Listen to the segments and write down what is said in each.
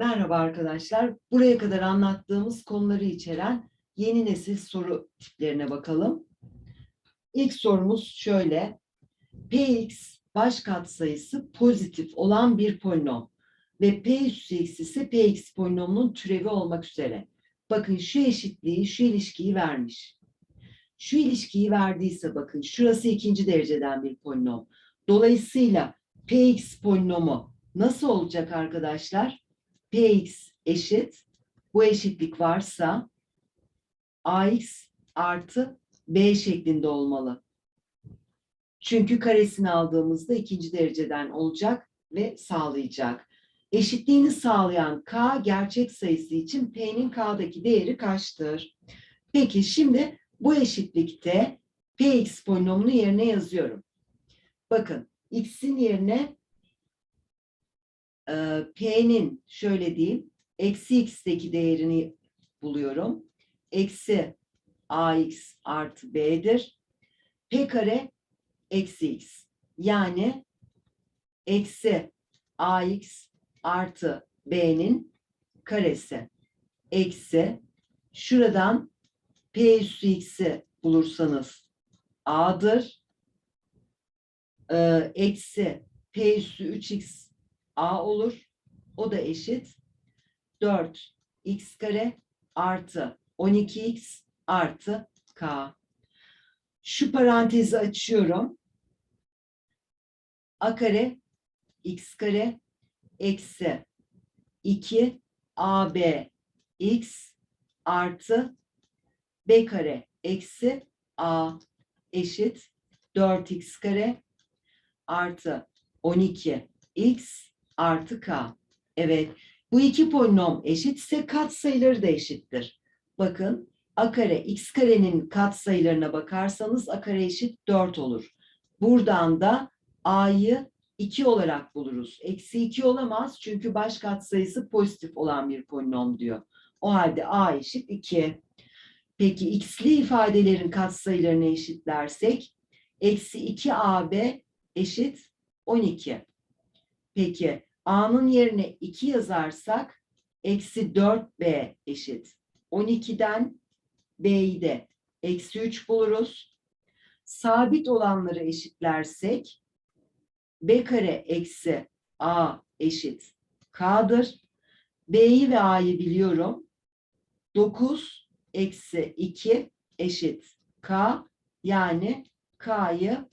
Merhaba arkadaşlar. Buraya kadar anlattığımız konuları içeren yeni nesil soru tiplerine bakalım. İlk sorumuz şöyle. Px baş katsayısı pozitif olan bir polinom ve p üssü x ise px polinomunun türevi olmak üzere. Bakın şu eşitliği, şu ilişkiyi vermiş. Şu ilişkiyi verdiyse bakın şurası ikinci dereceden bir polinom. Dolayısıyla px polinomu nasıl olacak arkadaşlar? Px eşit, bu eşitlik varsa ax artı b şeklinde olmalı. Çünkü karesini aldığımızda ikinci dereceden olacak ve sağlayacak. Eşitliğini sağlayan k gerçek sayısı için p'nin k'daki değeri kaçtır? Peki şimdi bu eşitlikte px polinomunu yerine yazıyorum. Bakın x'in yerine e, P'nin şöyle diyeyim, eksi x'teki değerini buluyorum. Eksi ax artı b'dir. P kare eksi x. Yani eksi ax artı b'nin karesi. Eksi şuradan p üssü x'i bulursanız a'dır. Ee, eksi p üssü 3x a olur. O da eşit 4 x kare artı 12x artı k. Şu parantezi açıyorum. a kare x kare eksi 2 ab x artı b kare eksi a eşit 4x kare artı 12 x artı k. Evet, bu iki polinom eşitse katsayıları da eşittir. Bakın a kare x karenin katsayılarına bakarsanız a kare eşit 4 olur. Buradan da a'yı 2 olarak buluruz. Eksi 2 olamaz çünkü baş katsayısı pozitif olan bir polinom diyor. O halde a eşit 2. Peki x'li ifadelerin katsayılarını eşitlersek eksi 2ab eşit 12. Peki A'nın yerine 2 yazarsak eksi 4B eşit. 12'den B'yi de eksi 3 buluruz. Sabit olanları eşitlersek B kare eksi A eşit K'dır. B'yi ve A'yı biliyorum. 9 eksi 2 eşit K yani K'yı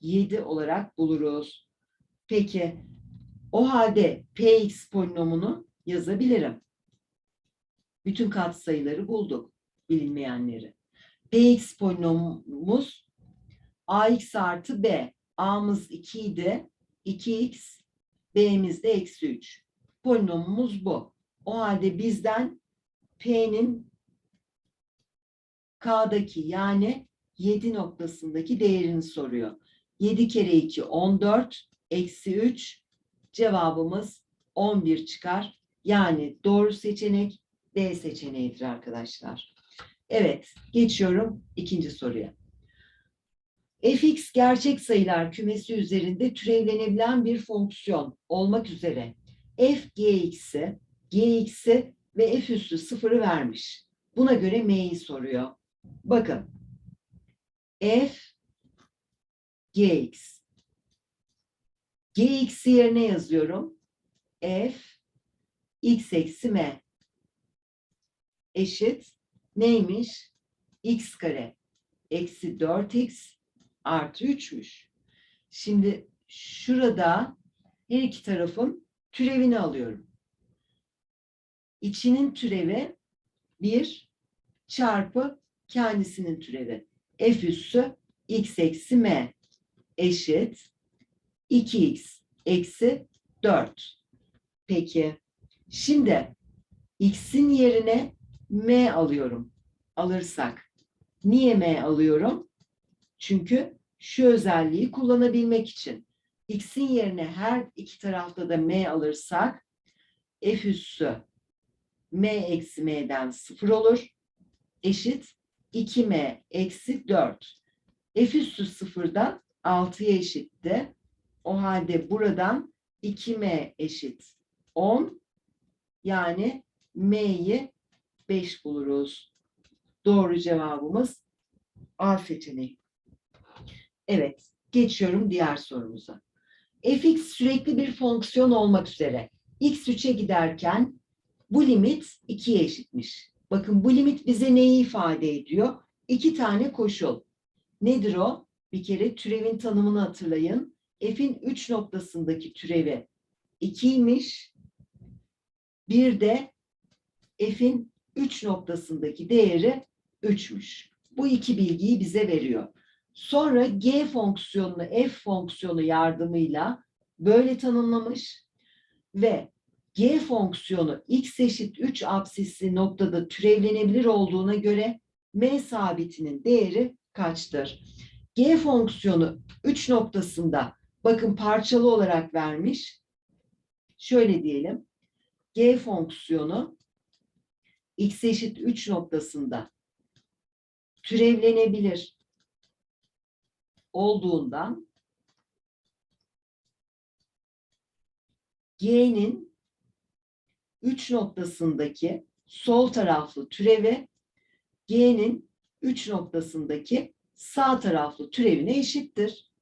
7 olarak buluruz. Peki o halde px polinomunu yazabilirim. Bütün katsayıları bulduk, bilinmeyenleri. px polinomumuz ax artı b. a'mız 2 idi, 2x, b'miz de eksi 3. Polinomumuz bu. O halde bizden p'nin k'daki yani 7 noktasındaki değerini soruyor. 7 kere 2 14, eksi 3 Cevabımız 11 çıkar. Yani doğru seçenek D seçeneğidir arkadaşlar. Evet, geçiyorum ikinci soruya. fx gerçek sayılar kümesi üzerinde türevlenebilen bir fonksiyon olmak üzere f gx'i, gx'i ve f üssü sıfırı vermiş. Buna göre m'yi soruyor. Bakın. f gx Gx'i yerine yazıyorum. F x eksi m eşit neymiş? x kare eksi 4x artı 3'müş. Şimdi şurada her iki tarafın türevini alıyorum. İçinin türevi 1 çarpı kendisinin türevi. F üssü x eksi m eşit 2x eksi 4. Peki şimdi x'in yerine m alıyorum. Alırsak. Niye m alıyorum? Çünkü şu özelliği kullanabilmek için. x'in yerine her iki tarafta da m alırsak f üssü m eksi m'den 0 olur. Eşit 2m eksi 4. f üssü 0'dan 6'ya eşitti. O halde buradan 2m eşit 10, Yani M'yi 5 buluruz. Doğru cevabımız A seçeneği. Evet, geçiyorum diğer sorumuza. fx sürekli bir fonksiyon olmak üzere x 3'e giderken bu limit 2'ye eşitmiş. Bakın bu limit bize neyi ifade ediyor? İki tane koşul. Nedir o? Bir kere türevin tanımını hatırlayın. F'in 3 noktasındaki türevi 2'ymiş. Bir de F'in 3 noktasındaki değeri 3'müş. Bu iki bilgiyi bize veriyor. Sonra G fonksiyonunu F fonksiyonu yardımıyla böyle tanımlamış ve G fonksiyonu x eşit 3 absisli noktada türevlenebilir olduğuna göre M sabitinin değeri kaçtır? G fonksiyonu 3 noktasında bakın parçalı olarak vermiş. Şöyle diyelim. G fonksiyonu x eşit 3 noktasında türevlenebilir olduğundan G'nin 3 noktasındaki sol taraflı türevi G'nin 3 noktasındaki sağ taraflı türevine eşittir.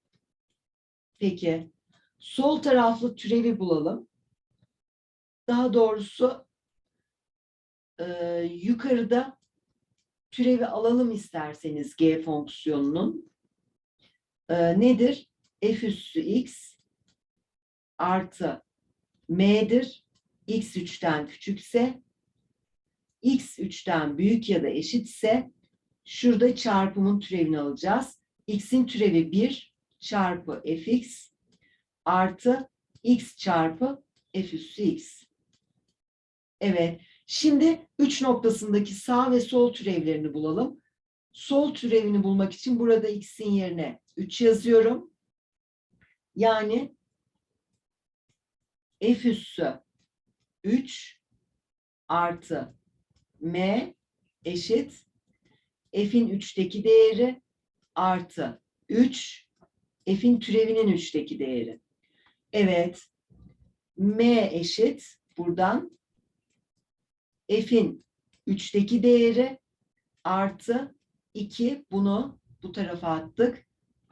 Peki sol taraflı türevi bulalım. Daha doğrusu e, yukarıda türevi alalım isterseniz G fonksiyonunun. E, nedir? F üssü x artı m'dir. x 3'ten küçükse x 3'ten büyük ya da eşitse şurada çarpımın türevini alacağız. x'in türevi 1 çarpı fx artı x çarpı f üssü x. Evet. Şimdi 3 noktasındaki sağ ve sol türevlerini bulalım. Sol türevini bulmak için burada x'in yerine 3 yazıyorum. Yani f üssü 3 artı m eşit f'in 3'teki değeri artı 3 f'in türevinin 3'teki değeri. Evet. m eşit buradan f'in 3'teki değeri artı 2 bunu bu tarafa attık.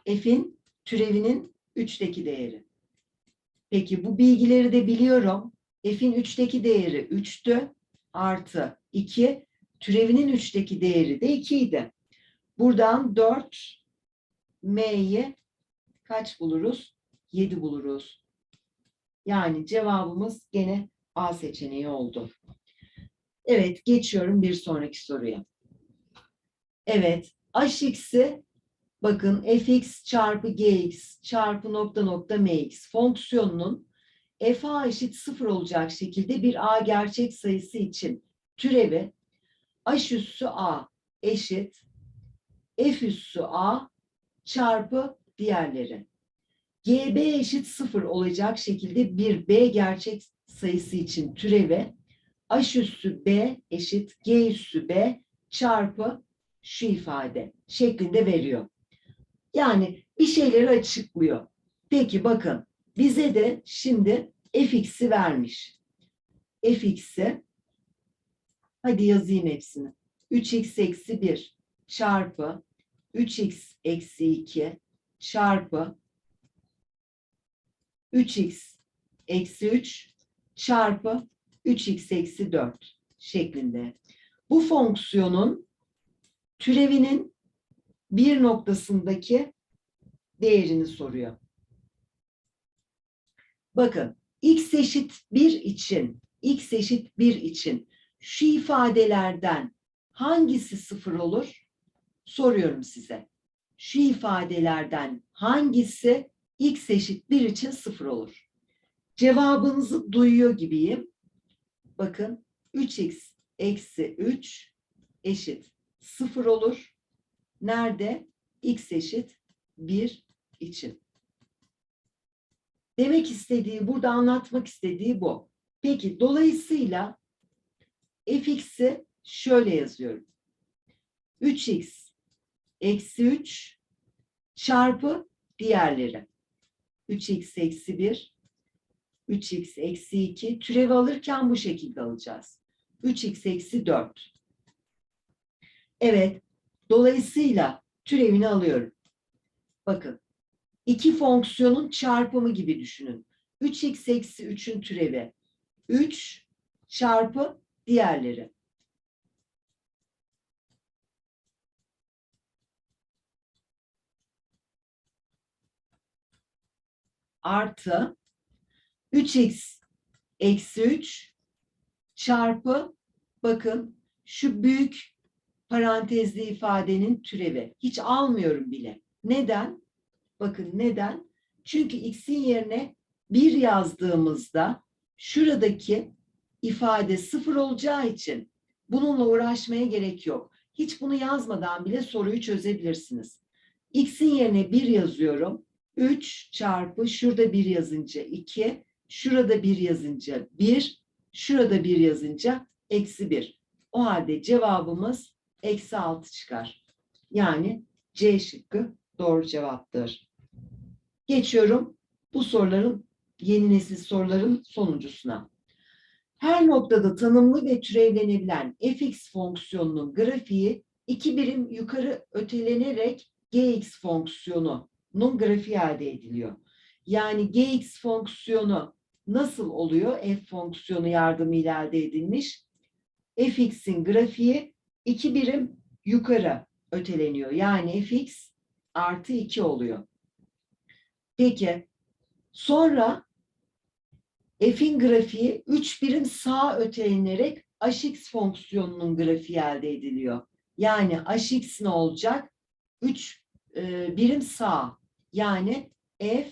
F'in türevinin 3'teki değeri. Peki bu bilgileri de biliyorum. F'in 3'teki değeri 3'tü artı 2 türevinin 3'teki değeri de 2 idi. Buradan 4 M'yi kaç buluruz? 7 buluruz. Yani cevabımız gene A seçeneği oldu. Evet, geçiyorum bir sonraki soruya. Evet, hx'i bakın fx çarpı gx çarpı nokta nokta mx fonksiyonunun fa eşit sıfır olacak şekilde bir a gerçek sayısı için türevi h üssü a eşit f üssü a çarpı diğerleri. gb eşit sıfır olacak şekilde bir b gerçek sayısı için türevi h üssü b eşit g üssü b çarpı şu ifade şeklinde veriyor. Yani bir şeyleri açıklıyor. Peki bakın bize de şimdi fx'i vermiş. fx'i hadi yazayım hepsini. 3x eksi 1 çarpı 3x eksi 2 çarpı 3x eksi 3 çarpı 3x eksi 4 şeklinde. Bu fonksiyonun türevinin bir noktasındaki değerini soruyor. Bakın x eşit 1 için x eşit 1 için şu ifadelerden hangisi sıfır olur? Soruyorum size. Şu ifadelerden hangisi x eşit 1 için sıfır olur? Cevabınızı duyuyor gibiyim. Bakın 3x eksi 3 eşit 0 olur. Nerede? x eşit 1 için. Demek istediği, burada anlatmak istediği bu. Peki dolayısıyla fx'i şöyle yazıyorum. 3x eksi 3 çarpı diğerleri. 3x eksi 1, 3x eksi 2. Türevi alırken bu şekilde alacağız. 3x eksi 4. Evet. Dolayısıyla türevini alıyorum. Bakın. iki fonksiyonun çarpımı gibi düşünün. 3x eksi 3'ün türevi. 3 çarpı diğerleri. Artı 3x eksi 3 çarpı bakın şu büyük parantezli ifadenin türevi. Hiç almıyorum bile. Neden? Bakın neden? Çünkü x'in yerine 1 yazdığımızda şuradaki ifade sıfır olacağı için bununla uğraşmaya gerek yok. Hiç bunu yazmadan bile soruyu çözebilirsiniz. X'in yerine 1 yazıyorum. 3 çarpı şurada 1 yazınca 2, şurada 1 yazınca 1, şurada 1 yazınca eksi 1. O halde cevabımız eksi 6 çıkar. Yani C şıkkı doğru cevaptır. Geçiyorum bu soruların yeni nesil soruların sonuncusuna. Her noktada tanımlı ve türevlenebilen fx fonksiyonunun grafiği iki birim yukarı ötelenerek gx fonksiyonunun grafiği elde ediliyor. Yani gx fonksiyonu nasıl oluyor? F fonksiyonu yardımıyla elde edilmiş. fx'in grafiği iki birim yukarı öteleniyor. Yani fx artı 2 oluyor. Peki sonra f'in grafiği 3 birim sağa ötelenerek hx fonksiyonunun grafiği elde ediliyor. Yani hx ne olacak? 3 e, birim sağ. Yani f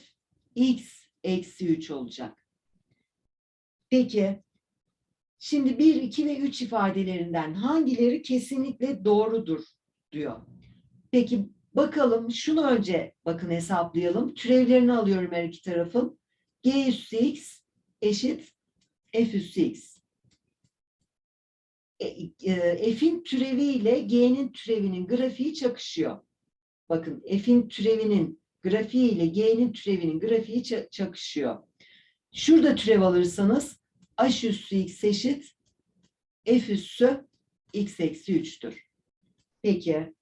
x eksi 3 olacak. Peki şimdi 1, 2 ve 3 ifadelerinden hangileri kesinlikle doğrudur diyor. Peki bakalım şunu önce bakın hesaplayalım. Türevlerini alıyorum her iki tarafın. g üssü x eşit f üssü x. E, e, F'in türevi ile G'nin türevinin grafiği çakışıyor. Bakın F'in türevinin grafiği ile G'nin türevinin grafiği ça- çakışıyor. Şurada türev alırsanız h üssü x eşit f üssü x eksi 3'tür. Peki.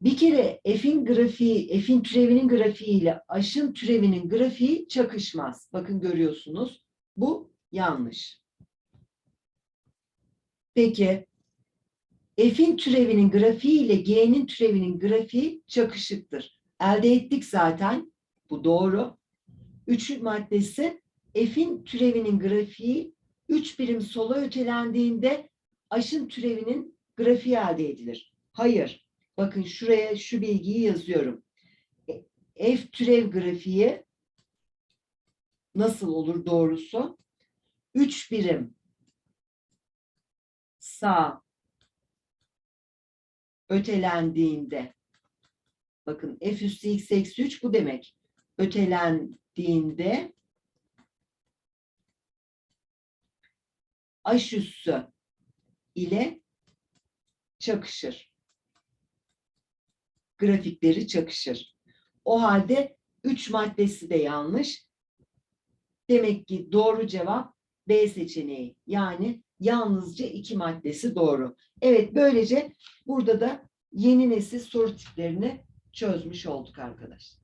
Bir kere f'in grafiği, f'in türevinin grafiği ile h'ın türevinin grafiği çakışmaz. Bakın görüyorsunuz. Bu yanlış. Peki f'in türevinin grafiği ile g'nin türevinin grafiği çakışıktır. Elde ettik zaten. Bu doğru. Üçüncü maddesi f'in türevinin grafiği 3 birim sola ötelendiğinde h'ın türevinin grafiği elde edilir. Hayır. Bakın şuraya şu bilgiyi yazıyorum. E, F türev grafiği nasıl olur doğrusu? 3 birim sağ ötelendiğinde bakın f üssü x eksi 3 bu demek. Ötelendiğinde h üssü ile çakışır. Grafikleri çakışır. O halde 3 maddesi de yanlış. Demek ki doğru cevap B seçeneği. Yani yalnızca iki maddesi doğru. Evet böylece burada da yeni nesil soru tiplerini çözmüş olduk arkadaşlar.